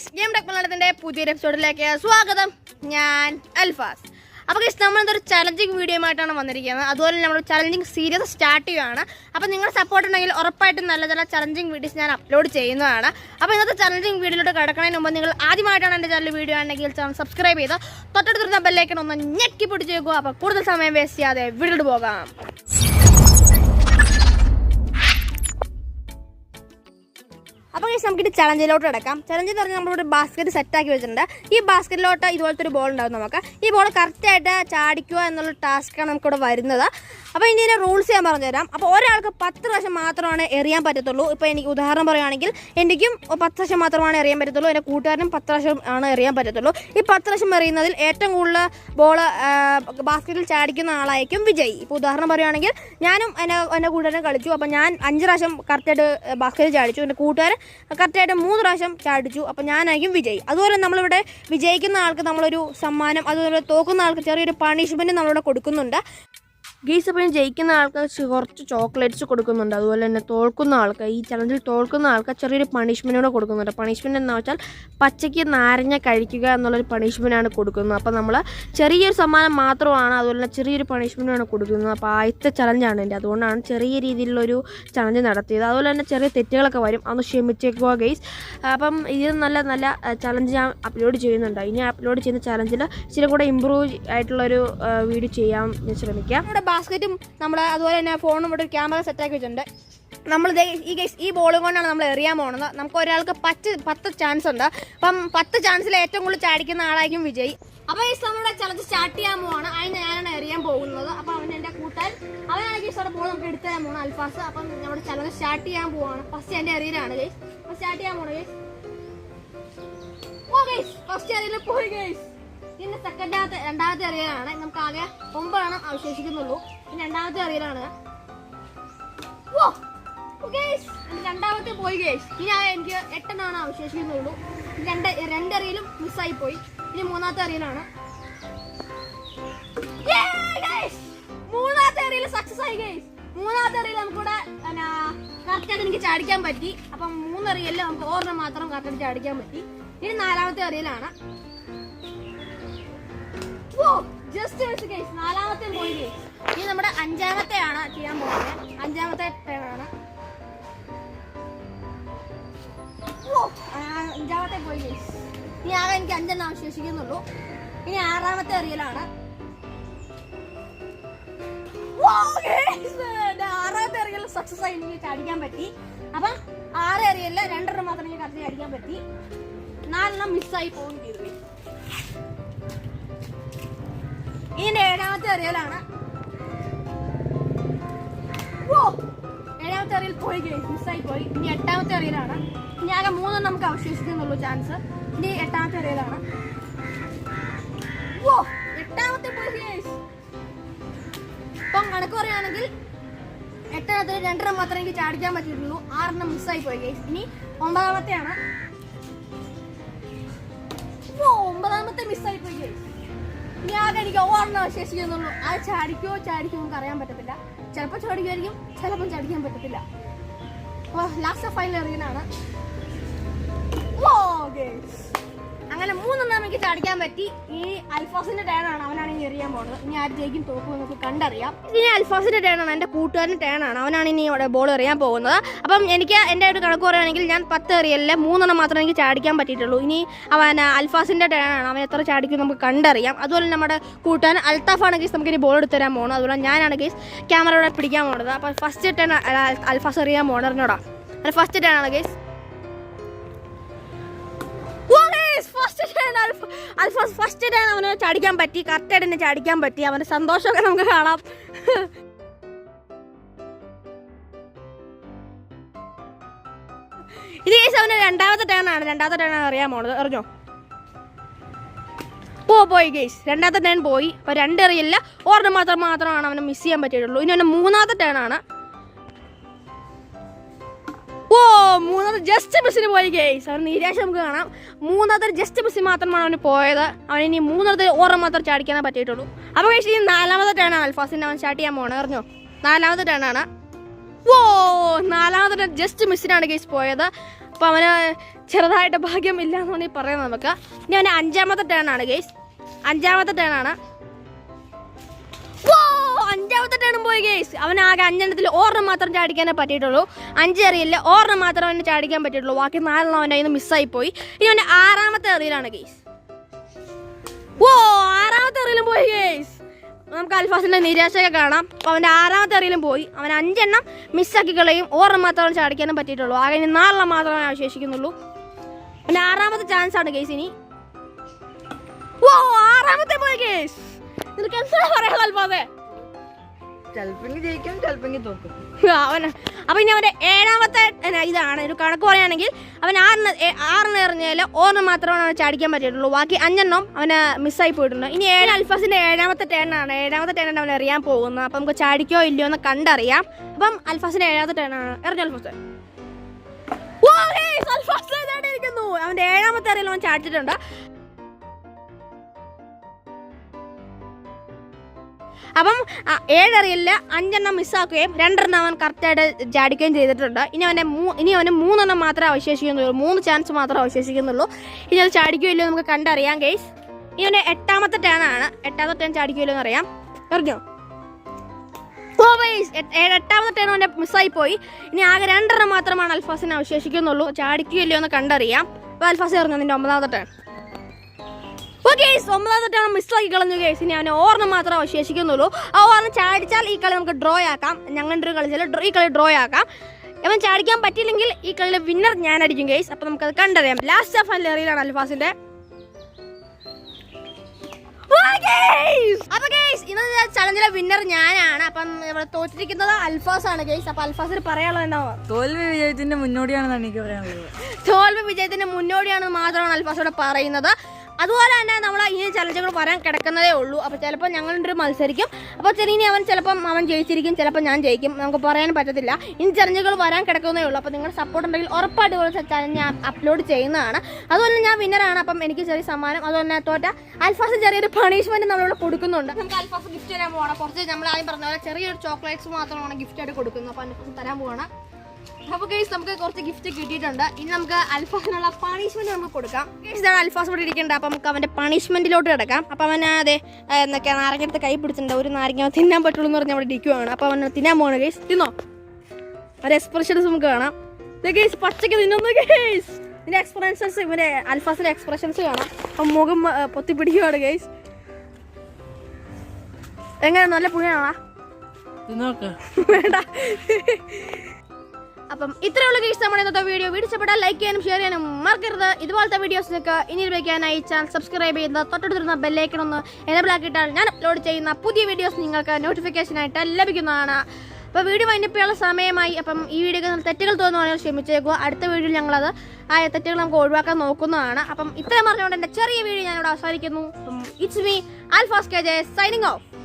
Guys game tech മലയാളത്തിന്റെ പുതിയൊരു എപ്പിസോഡിലേക്ക് സ്വാഗതം. ഞാൻ അൽഫാസ്. അപ്പോൾ ഗൈസ് നമ്മൾ എന്തൊരു ചലഞ്ചിങ് വീഡിയോ ആയിട്ടാണ് വന്നിരിക്കുന്നത്. അതുപോലെ നമ്മൾ ചലഞ്ചിങ് സീരീസ് സ്റ്റാർട്ട് ചെയ്യുകയാണ് അപ്പോൾ നിങ്ങളുടെ സപ്പോർട്ട് ഉണ്ടെങ്കിൽ ഉറപ്പായിട്ടും നല്ല നല്ല ചലഞ്ചിങ് വീഡിയോസ് ഞാൻ അപ്ലോഡ് ചെയ്യുന്നതാണ്. അപ്പോൾ ഇന്നത്തെ ചലഞ്ചിങ് വീഡിയോയിലോട്ട് കിടക്കുന്നതിന് മുമ്പ് നിങ്ങൾ ആദ്യമായിട്ടാണ് എന്റെ ചാനൽ വീഡിയോ ആണെങ്കിൽ ചാനൽ സബ്സ്ക്രൈബ് ചെയ്ത് തൊട്ടടുത്തുള്ള ബെല്ലൈക്കൺ ഒന്ന് ഞെക്കി പിടിച്ച് വെക്കുക. അപ്പോൾ കൂടുതൽ സമയം വേസ്റ്റ് ചെയ്യാതെ വീഡിയോട്ട് പോകാം. അപ്പോൾ ഗൈസ് ഇത് ചലഞ്ചിലോട്ട് കിടക്കാം. ചലഞ്ച് എന്ന് പറഞ്ഞാൽ നമ്മളൊരു ബാസ്ക്കറ്റ് സെറ്റാക്കി വെച്ചിട്ടുണ്ട്. ഈ ബാസ്ക്കറ്റിലോട്ട് ഇതുപോലത്തെ ഒരു ബോൾ ഉണ്ടാവും നമുക്ക്. ഈ ബോൾ കറക്റ്റായിട്ട് ചാടിക്കുക എന്നുള്ള ടാസ്ക്കാണ് നമുക്കിവിടെ വരുന്നത്. അപ്പോൾ ഇതിന്റെ റൂൾസ് ഞാൻ പറഞ്ഞുതരാം. അപ്പോൾ ഒരാൾക്ക് പത്ത് പ്രാവശ്യം മാത്രമാണ് എറിയാൻ പറ്റത്തുള്ളൂ. ഇപ്പോൾ എനിക്ക് ഉദാഹരണം പറയുകയാണെങ്കിൽ എനിക്കും പത്ത് പ്രാവശ്യം മാത്രമാണ് എറിയാൻ പറ്റത്തുള്ളൂ. എന്റെ കൂട്ടുകാരനും പത്ത് പ്രാവശ്യം ആണ് എറിയാൻ പറ്റത്തുള്ളൂ. ഈ പത്ത് പ്രാവശ്യം എറിയുന്നതിൽ ഏറ്റവും കൂടുതൽ ബോൾ ബാസ്ക്കറ്റിൽ ചാടിക്കുന്ന ആളായിരിക്കും വിജയ്. ഇപ്പോൾ ഉദാഹരണം പറയുകയാണെങ്കിൽ ഞാനും എന്റെ എന്റെ കൂട്ടുകാരനും കളിച്ചു. അപ്പോൾ ഞാൻ അഞ്ച് പ്രാവശ്യം കറക്റ്റായിട്ട് ബാസ്ക്കറ്റിൽ ചാടിച്ചു. എന്റെ കൂട്ടുകാരൻ കറക്റ്റായിട്ട് മൂന്ന് പ്രാവശ്യം ചാടിച്ചു. അപ്പോൾ ഞാനായിരിക്കും വിജയ്. അതുപോലെ നമ്മളിവിടെ വിജയിക്കുന്ന ആൾക്ക് നമ്മളൊരു സമ്മാനം അതുപോലെ തോക്കുന്ന ആൾക്ക് ചെറിയൊരു പണിഷ്മെന്റ് നമ്മളിവിടെ കൊടുക്കുന്നുണ്ട്. ഗെയ്സ് അപ്പോൾ ഞാൻ ജയിക്കുന്ന ആൾക്ക് കുറച്ച് ചോക്ലേറ്റ്സ് കൊടുക്കുന്നുണ്ട്. അതുപോലെ തന്നെ തോൽക്കുന്ന ആൾക്ക് ഈ ചലഞ്ചിൽ തോൽക്കുന്ന ആൾക്ക് ചെറിയൊരു പണിഷ്മെന്റ് കൂടെ കൊടുക്കുന്നുണ്ട്. പണിഷ്മെന്റ് എന്ന് വെച്ചാൽ പച്ചയ്ക്ക് നാരങ്ങ കഴിക്കുക എന്നുള്ളൊരു പണിഷ്മെന്റാണ് കൊടുക്കുന്നത്. അപ്പോൾ നമ്മൾ ചെറിയൊരു സമ്മാനം മാത്രമാണ് അതുപോലെ തന്നെ ചെറിയൊരു പണിഷ്മെന്റാണ് കൊടുക്കുന്നത്. അപ്പോൾ ആദ്യത്തെ ചലഞ്ചാണ് എന്റെ. അതുകൊണ്ടാണ് ചെറിയ രീതിയിലുള്ളൊരു ചലഞ്ച് നടത്തിയത്. അതുപോലെ തന്നെ ചെറിയ തെറ്റുകളൊക്കെ വരും. അന്ന് ക്ഷമിച്ചേക്കുക ഗെയ്സ് അപ്പം ഇത് നല്ല നല്ല ചലഞ്ച് ഞാൻ അപ്ലോഡ് ചെയ്യുന്നുണ്ട്. ഇനി അപ്ലോഡ് ചെയ്യുന്ന ചലഞ്ചിൽ ഇച്ചിരി കൂടെ ഇമ്പ്രൂവ് ആയിട്ടുള്ളൊരു വീഡിയോ ചെയ്യാൻ ഞാൻ ശ്രമിക്കാം. ബാസ്ക്കറ്റും നമ്മൾ അതുപോലെ തന്നെ ഫോണും ഇവിടെ ഒരു ക്യാമറ സെറ്റാക്കി വെച്ചിട്ടുണ്ട്. നമ്മൾ ഈ ഗൈസ് ഈ ബോൾ കൊണ്ടാണ് നമ്മൾ എറിയാൻ പോകുന്നത് നമുക്ക് ഒരാൾക്ക് പത്ത് പത്ത് ചാൻസ് ഉണ്ട്. അപ്പം പത്ത് ചാൻസിൽ ഏറ്റവും കൂടുതൽ ചാടിക്കുന്ന ആളായിരിക്കും വിജയ്. അപ്പോൾ ഈ നമ്മുടെ ചലഞ്ച് സ്റ്റാർട്ട് ചെയ്യാൻ പോവാണ്. അതിന് ഞാനാണ് എറിയാൻ പോകുന്നത്. അപ്പോൾ അവൻ എന്റെ കൂട്ടാൻ അവനാണെങ്കിൽ ഈ ബോൾ നമുക്ക് എടുത്തു തരാൻ പോകണം അൽഫാസ് അപ്പം നമ്മുടെ ചലഞ്ച് സ്റ്റാർട്ട് ചെയ്യാൻ പോവാണ്. ഫസ്റ്റ് എന്റെ എറിയലാണ് ഗൈസ് അപ്പോൾ സ്റ്റാർട്ട് ചെയ്യാൻ പോകണം ഗൈസ് ഓ ഗൈസ് ഫസ്റ്റ് എറിയൽ പോയി ഗൈസ് ഇനി സെക്കൻഡാമത്തെ രണ്ടാമത്തെ അറിയാനാണ് നമുക്ക് ആകെ ഒമ്പതെണ്ണം അവശേഷിക്കുന്നുള്ളൂ. പിന്നെ രണ്ടാമത്തെ ഇനി രണ്ടാമത്തെ പോയി ഗേഷ് ഇനി ആകെ എനിക്ക് എട്ടെണ്ണമാണ് അവശേഷിക്കുന്നുള്ളൂ. രണ്ട് രണ്ടറിയിലും മിസ്സായി പോയി. ഇനി മൂന്നാമത്തെ guys! മൂന്നാമത്തെ അറിയിൽ സക്സസ് ആയി ഗേഷ് മൂന്നാമത്തെ എറിയൽ നമുക്കിവിടെ കറക്റ്റായിട്ട് എനിക്ക് ചാടിക്കാൻ പറ്റി. അപ്പം മൂന്നറിയല്ലേ നമുക്ക് ഓർമ്മ മാത്രം കറക്റ്റ് ചാടിക്കാൻ പറ്റി. ഇനി നാലാമത്തെ എറിയലാണ് ഓ ജസ്റ്റ് ഗൈസ് നാലാമത്തെ പോയി ഇനി നമ്മുടെ അഞ്ചാമത്തെ ആണ് ചെയ്യാൻ പോകുന്നത്. അഞ്ചാമത്തെ ടേണാണ് അഞ്ചാമത്തെ പോയി ഇനി ആകെ എനിക്ക് അഞ്ചെണ്ണം അവശേഷിക്കുന്നുള്ളൂ. ഇനി ആറാമത്തെ അറിയലാണ്. ആറാമത്തെ അറിയൽ സക്സസ് ആയി എനിക്ക് ചാടിക്കാൻ പറ്റി. അപ്പം ആറ് അറിയല്ല രണ്ടെണ്ണം മാത്രം എനിക്ക് കറക്റ്റ് ചാടിക്കാൻ പറ്റി. നാലെണ്ണം മിസ്സായി പോകുകയും ചെയ്തു. ഇതിന്റെ ഏഴാമത്തെ അറിയലാണ് ഓ ഏഴാമത്തെ അറിയൽ പോയി മിസ്സായി പോയി. ഇനി എട്ടാമത്തെ അറിയലാണ് ഇനി ആകെ മൂന്നും നമുക്ക് അവശേഷിക്കുന്നുള്ളൂ ചാൻസ് ഇനി എട്ടാമത്തെ അറിയലാണ് ഓ എട്ടാമത്തെ പോയി. ഇപ്പം കണക്ക് പറയുകയാണെങ്കിൽ എട്ടെണ്ണത്തിൽ രണ്ടെണ്ണം മാത്രമേ എനിക്ക് ചാടിക്കാൻ പറ്റിയിട്ടുള്ളൂ. ആറെണ്ണം മിസ്സായി പോയി guys. ഇനി ഒമ്പതാമത്തെയാണ്. ഒമ്പതാമത്തെ മിസ്സായി പോയി guys. ആകെ എനിക്ക് ഓർമ്മ അവശേഷിക്കുന്നുള്ളൂ അത് ചാടിക്കോ ചാടിക്കോ നമുക്ക് അറിയാൻ പറ്റത്തില്ല. ചിലപ്പോൾ ചാടിക്കുമായിരിക്കും ചിലപ്പം ചാടിക്കാൻ പറ്റത്തില്ല. ഓ ലാസ്റ്റ് ഫൈനൽ എറിയാനാണ് ഓ ഗേൾസ് അങ്ങനെ മൂന്നെണ്ണം എനിക്ക് അടിക്കാൻ പറ്റി. ഈ അൽഫോസിന്റെ ടേൺ ആണ് അവനാണ് എറിയാൻ പോകുന്നത് ഇനി ആരുടെയും തോക്കും നമുക്ക് കണ്ടറിയാം. ഇനി അൽഫോസിന്റെ ടേൺ ആണ് എന്റെ കൂട്ടുകാരന്റെ ടേൺ ആണ് അവനാണ് ഇനി ഇവിടെ ബോൾ എറിയാൻ പോകുന്നത്. അപ്പം എനിക്ക് എന്റെ ഒരു കണക്ക് പറയുകയാണെങ്കിൽ ഞാൻ പത്ത് എറിയല്ലേ മൂന്നെണ്ണം മാത്രമേ എനിക്ക് ചാടിക്കാൻ പറ്റിയിട്ടുള്ളൂ. ഇനി അവൻ അൽഫാസിന്റെ ടേൺ ആണ് അവൻ എത്ര ചാടിക്കും നമുക്ക് കണ്ടറിയാം. അതുപോലെ നമ്മുടെ കൂട്ടുകാരൻ അൽത്താഫാണ് കേസ് നമുക്ക് ഇനി ബോൾ എടുത്ത് തരാൻ പോകുന്നത് അതുപോലെ ഞാനാണ് കേസ് ക്യാമറയോടെ പിടിക്കാൻ പോകുന്നത് അപ്പം ഫസ്റ്റ് ടേൺ അൽഫാസ് എറിയാൻ അല്ല ഫസ്റ്റ് ടേൺ ആണ് guys first turn Alfas first day അവന് ചാടിക്കാൻ പറ്റി കറക്റ്റായിട്ട് തന്നെ ചാടിക്കാൻ പറ്റി. അവന്റെ സന്തോഷമൊക്കെ നമുക്ക് കാണാം. ഇത് കേസ് അവന് രണ്ടാമത്തെ ടേൺ ആണ്. രണ്ടാമത്തെ ടേൺ ആണ് അറിയാൻ പോണത് അറിഞ്ഞോ? പോ പോയി ഗേസ് രണ്ടാമത്തെ ടേൺ പോയി. അപ്പോൾ രണ്ടെറിയില്ല ഒരെണ്ണം മാത്രം മാത്രമാണ് അവനെ മിസ് ചെയ്യാൻ പറ്റിയിട്ടുള്ളൂ. ഇനി അവന്റെ മൂന്നാമത്തെ ടേൺ ആണ്. മൂന്നാമത്തെ ജസ്റ്റ് ബസ്സിന് പോയി ഗേസ് അവൻ നിരാശ നമുക്ക് കാണാം. മൂന്നാമത്തെ ജസ്റ്റ് ബസ്സിൽ മാത്രമാണ് അവന് പോയത്. അവൻ ഇനി മൂന്നാമത്തെ ഓർമ്മ മാത്രം ചാടിക്കാനേ പറ്റിയിട്ടുള്ളൂ. അപ്പോൾ ഗേസ് ഈ നാലാമത്തെ ടേൺ ആണ്. അൽഫാസിന്റെ അവൻ സ്റ്റാർട്ട് ചെയ്യാൻ പോകണം അറിഞ്ഞോ? നാലാമത്തെ ടേൺ ആണ്. ഓ നാലാമത്തെ ടേൺ ജസ്റ്റ് മിസ്സിനാണ് ഗേസ് പോയത്. അപ്പോൾ അവന് ചെറുതായിട്ട് ഭാഗ്യം ഇല്ല എന്ന് വേണമെങ്കിൽ പറയാം നമുക്ക്. ഇനി അവന് അഞ്ചാമത്തെ ടേൺ ആണ് ഗേസ് അഞ്ചാമത്തെ ടേൺ ആണ്. ഓ അഞ്ചാമത്തെ ടേണും പോയി ഗേസ് അവൻ ആകെ അഞ്ചെണ്ണത്തിൽ ഓർണം മാത്രം ചാടിക്കാനേ പറ്റിയിട്ടുള്ളൂ. അഞ്ച് എറിയില്ല ഓർണം മാത്രം അവന് ചാടിക്കാൻ പറ്റിയിട്ടുള്ളൂ. ബാക്കി നാലെണ്ണം അവന്റെ നിന്ന് മിസ്സായി പോയി. ഇനി അവന്റെ ആറാമത്തെ എറിയിലാണ് ഗേസ് ഓ ആറാമത്തെ എറിയിലും പോയി ഗേസ് നമുക്ക് അൽഫാസിന്റെ നിരാശയൊക്കെ കാണാം. അപ്പോൾ അവന്റെ ആറാമത്തെ എറിയിലും പോയി. അവൻ അഞ്ചെണ്ണം മിസ്സാക്കി കളയും. ഓർണം മാത്രം ചാടിക്കാനും പറ്റിയിട്ടുള്ളൂ. ആകെ ഇനി നാലെണ്ണം മാത്രമേ അവശേഷിക്കുന്നുള്ളൂ. അവന്റെ ആറാമത്തെ ചാൻസ് ആണ് ഗേസ് ഇനി. ഓ ആറാമത്തെ പോയി ഗേസ് നിനക്ക് എന്താ പറയാ അൽഫാസേ? അപ്പൊ ഇനി അവന്റെ ഏഴാമത്തെ ഇതാണ് ഒരു കണക്ക് പറയുകയാണെങ്കിൽ അവൻ ആറിന് ആറിന് എറിഞ്ഞാൽ ഓറിന് മാത്രമാണ് അവന് ചാടിക്കാൻ പറ്റിയിട്ടുള്ളൂ. ബാക്കി അഞ്ചെണ്ണം അവന് മിസ്സായി പോയിട്ടുണ്ട്. ഇനി ഏഴ് അൽഫാസിന്റെ ഏഴാമത്തെ ടേണാണ്. ഏഴാമത്തെ ടേണാണ് അവൻ എറിയാൻ പോകുന്നത്. അപ്പൊ നമുക്ക് ചാടിക്കോ ഇല്ലയോ എന്ന് കണ്ടറിയാം. അപ്പം അൽഫാസിന്റെ ഏഴാമത്തെ ടേണാണ്. എറിഞ്ഞു അൽഫാസ്? അവന്റെ ഏഴാമത്തെ എറിയിൽ അവൻ ചാടിച്ചിട്ടുണ്ട്. അപ്പം ഏഴറിയില്ല അഞ്ചെണ്ണം മിസ്സാക്കുകയും രണ്ടെണ്ണം അവൻ കറക്റ്റായിട്ട് ചാടിക്കുകയും ചെയ്തിട്ടുണ്ട്. ഇനി അവനെ മൂ ഇനി അവന് മൂന്നെണ്ണം മാത്രമേ അവശേഷിക്കുന്നുള്ളൂ. മൂന്ന് ചാൻസ് മാത്രമേ അവശേഷിക്കുന്നുള്ളൂ. ഇനി അത് ചാടിക്കുമല്ലോ നമുക്ക് കണ്ടറിയാം ഗെയ്സ് ഇനി അവന്റെ എട്ടാമത്തെ ടേൺ ആണ്. എട്ടാമത്തെ ടേൺ അറിഞ്ഞോ ഓ വൈസ് എട്ടാമത്തെ ടേൺ അവന്റെ മിസ്സായി പോയി ഇനി ആകെ രണ്ടെണ്ണം മാത്രമാണ് അൽഫാസിനെ അവശേഷിക്കുന്നുള്ളൂ. ചാടിക്കുകയോ ഇല്ലയോ എന്ന് കണ്ടറിയാം. അപ്പോൾ അൽഫാസ് എറിഞ്ഞു നിന്റെ ഒമ്പതാമത്തെ ടേൺ ഓ ഒമ്പതാമത്തെട്ടാണ് മിസ്സാക്കി കളഞ്ഞു ഗേസ് ഇനി അവനെ ഓർണം മാത്രം അവശേഷിക്കുന്നുള്ളൂ. ആ ഓർണം ചാടിച്ചാൽ ഈ കളി നമുക്ക് ഡ്രോ ആക്കാം. ഞങ്ങളുടെ കളിച്ചാൽ ഈ കളി ഡ്രോ ആക്കാം. അവൻ ചാടിക്കാൻ പറ്റിയില്ലെങ്കിൽ ഈ കളിയിലെ വിന്നർ ഞാനായിരിക്കും ഗേസ് അപ്പം നമുക്കത് കണ്ടറിയാം. ലാസ്റ്റ് ഓഫ് ആൻഡ് അൽഫാസിന്റെ? അപ്പൊ ഗേസ് ഇന്നത്തെ ചലഞ്ചിലെ വിന്നർ ഞാനാണ്. അപ്പം ഇവിടെ തോറ്റിരിക്കുന്നത് അൽഫാസ് ആണ് ഗെയ്സ് അപ്പൊ അൽഫാസിന് പറയാനുള്ളത് എന്താ തോൽവി വിജയത്തിന്റെ മുന്നോടിയാണെന്നാണ് എനിക്ക് പറയാനുള്ളത്. തോൽവി വിജയത്തിന്റെ മുന്നോടിയാണെന്ന് മാത്രമാണ് അൽഫാസോടെ പറയുന്നത്. അതുപോലെ തന്നെ നമ്മൾ ഈ ചലഞ്ചുകൾ വരാൻ കിടക്കുന്നതേ ഉള്ളൂ. അപ്പോൾ ചിലപ്പോൾ ഞങ്ങളുടെ മത്സരിക്കും. അപ്പോൾ ചെറിയ അവൻ ചിലപ്പം അവൻ ജയിച്ചിരിക്കും ചിലപ്പോൾ ഞാൻ ജയിക്കും. നമുക്ക് പറയാൻ പറ്റത്തില്ല. ഇനി ചലഞ്ചുകൾ വരാൻ കിടക്കുന്നതേ ഉള്ളൂ. അപ്പോൾ നിങ്ങൾ സപ്പോർട്ട് ഉണ്ടെങ്കിൽ ഉറപ്പായിട്ട് ഒരു ചലഞ്ച് ഞാൻ അപ്ലോഡ് ചെയ്യുന്നതാണ്. അതുപോലെ ഞാൻ വിന്നറാണ് അപ്പം എനിക്ക് ചെറിയ സമ്മാനം. അതുപോലെ തന്നെ തോറ്റ അൽഫാസ് ചെറിയൊരു പണിഷ്മെന്റ് നമ്മളോട് കൊടുക്കുന്നുണ്ട്. നമുക്ക് അൽഫാസ് ഗിഫ്റ്റ് തരാൻ പോകണം കുറച്ച് നമ്മൾ ആദ്യം പറഞ്ഞ പോലെ ചെറിയൊരു ചോക്ലേറ്റ്സ് മാത്രമാണ് ഗിഫ്റ്റ് ആയിട്ട് കൊടുക്കുന്നത്. അപ്പോൾ അൽഫാസ് തരാൻ പോകണം അപ്പൊ ഗൈസ് നമുക്ക് കുറച്ച് ഗിഫ്റ്റ് കിട്ടിയിട്ടുണ്ട്. ഇനി നമുക്ക് അൽഫാസിനുള്ള പണിഷ്മെന്റ് നമുക്ക് കൊടുക്കാം. ഗൈസ് ഇതാണ് അൽഫാസ് ഇവിടെ ഇരിക്കേണ്ട അപ്പൊ നമുക്ക് അവന്റെ പണിഷ്മെന്റിലോട്ട് കിടക്കാം. അപ്പൊ അവൻ അതെ എന്നൊക്കെ നാരങ്ങയുടെ നാരങ്ങടുത്ത് കൈ പിടിച്ചിട്ടുണ്ട്. ഒരു നാരങ്ങ തിന്നാൻ പറ്റുള്ളൂ എന്ന് പറഞ്ഞാൽ അവിടെ ഇരിക്കുവാണ്. അപ്പൊ അവൻ തിന്നാൻ പോകണം ഗൈസ് തിന്നോ? ഒരു എക്സ്പ്രഷൻസ് നമുക്ക് കാണാം. ഗൈസ് പച്ചക്ക് തിന്നുന്നു ഗൈസ് ഇതിന്റെ എക്സ്പ്രഷൻസ് ഇവന്റെ അൽഫാസിന്റെ എക്സ്പ്രഷൻസ് കാണാം. അപ്പൊ മുഖം പൊത്തി പിടിക്കുവാണ് ഗൈസ് എങ്ങനെ? നല്ല നോക്ക് വേണ്ട. അപ്പം ഇത്രയുള്ള കേസ് നമ്മുടെ ഇന്നത്തെ വീഡിയോ വീഡിയോപ്പെട്ടാൽ ലൈക്ക് ചെയ്യാനും ഷെയർ ചെയ്യാനും മറക്കരുത്. ഇതുപോലത്തെ വീഡിയോസ് നിങ്ങൾക്ക് ഇനി ലഭിക്കാനായി ചാനൽ സബ്സ്ക്രൈബ് ചെയ്യുന്ന തൊട്ടടുത്തിരുന്ന എനബിൾ ആക്കിയിട്ടാൽ ഞാൻ അപ്ലോഡ് ചെയ്യുന്ന പുതിയ വീഡിയോസ് നിങ്ങൾക്ക് നോട്ടിഫിക്കേഷൻ ആയിട്ട് ലഭിക്കുന്നതാണ്. അപ്പോൾ വീഡിയോ വൈൻഡപ്പ് സമയമായി. അപ്പം ഈ വീഡിയോ തെറ്റുകൾ തോന്നുവാണെങ്കിൽ ക്ഷമിച്ചേക്കുക. അടുത്ത വീഡിയോയിൽ ഞങ്ങളത് ആ തെറ്റുകൾ നമുക്ക് ഒഴിവാക്കാൻ നോക്കുന്നതാണ്. അപ്പം ഇത്രയും പറഞ്ഞുകൊണ്ട് എന്റെ ചെറിയ വീഡിയോ ഞാനിവിടെ അവസാനിക്കുന്നു. It's me Alfas K J signing off